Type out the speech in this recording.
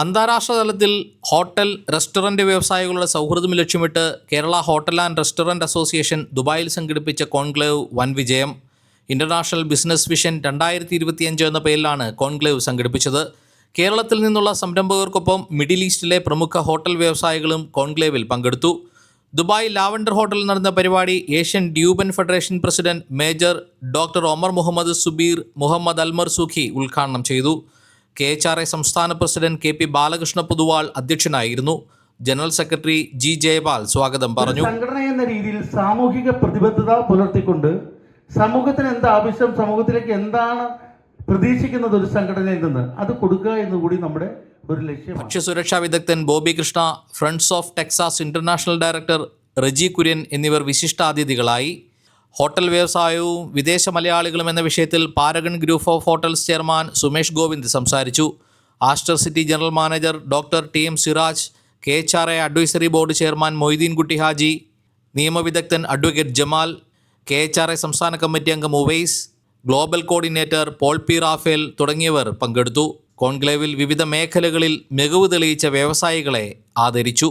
അന്താരാഷ്ട്ര തലത്തിൽ hotel restaurant വ്യവസായികളുടെ സൗഹൃദം ലക്ഷ്യമിട്ട് Kerala hotel and restaurant association ദുബായിൽ സംഘടിപ്പിച്ച കോൺക്ലേവ് വൻ വിജയം. ഇന്റർനാഷണൽ ബിസിനസ് വിഷൻ രണ്ടായിരത്തി ഇരുപത്തിയഞ്ച് എന്ന പേരിലാണ് കോൺക്ലേവ് സംഘടിപ്പിച്ചത്. കേരളത്തിൽ നിന്നുള്ള സംരംഭകർക്കൊപ്പം മിഡിൽ ഈസ്റ്റിലെ പ്രമുഖ ഹോട്ടൽ വ്യവസായികളും കോൺക്ലേവിൽ പങ്കെടുത്തു. ദുബായ് ലാവൻഡർ ഹോട്ടലിൽ നടന്ന പരിപാടി Asian ഡ്യൂബൻ federation president major doctor Omar Mohammed Zubair Mohammed അൽമർ സുഖി ഉദ്ഘാടനം ചെയ്തു. കെ എച്ച് ആർ ഐ സംസ്ഥാന president K P Balakrishna Poduval അധ്യക്ഷനായിരുന്നു. ജനറൽ സെക്രട്ടറി ജി ജയപാൽ സ്വാഗതം പറഞ്ഞു. സംഘടന എന്ന രീതിയിൽ സാമൂഹിക പ്രതിബദ്ധത പുലർത്തിക്കൊണ്ട് സമൂഹത്തിന് എന്താ ആവശ്യം സമൂഹത്തിലേക്ക് എന്താണ് പ്രതീക്ഷിക്കുന്നത് ഒരു സംഘടനയിൽ നിന്ന്? അത് കൊടുക്കുക എന്നുകൂടി നമ്മുടെ ഒരു ലക്ഷ്യം ഭക്ഷ്യസുരക്ഷാ വിദഗ്ധൻ Bobby Krishna friends of Texas international director Reji Kurian എന്നിവർ വിശിഷ്ടാതിഥികളായി. ഹോട്ടൽ വ്യവസായവും വിദേശ മലയാളികളും എന്ന വിഷയത്തിൽ Paragon group of hotels chairman Sumesh Govind സംസാരിച്ചു. Aster city general manager doctor T M Siraj K H R A advisory board chairman Moideen Kutty Haji നിയമവിദഗ്ധൻ advocate Jamal K H R I സംസ്ഥാന committee അംഗം Uwais global coordinator Paul P Raphael തുടങ്ങിയവർ പങ്കെടുത്തു. കോൺക്ലേവിൽ വിവിധ മേഖലകളിൽ മികവ് തെളിയിച്ച വ്യവസായികളെ ആദരിച്ചു.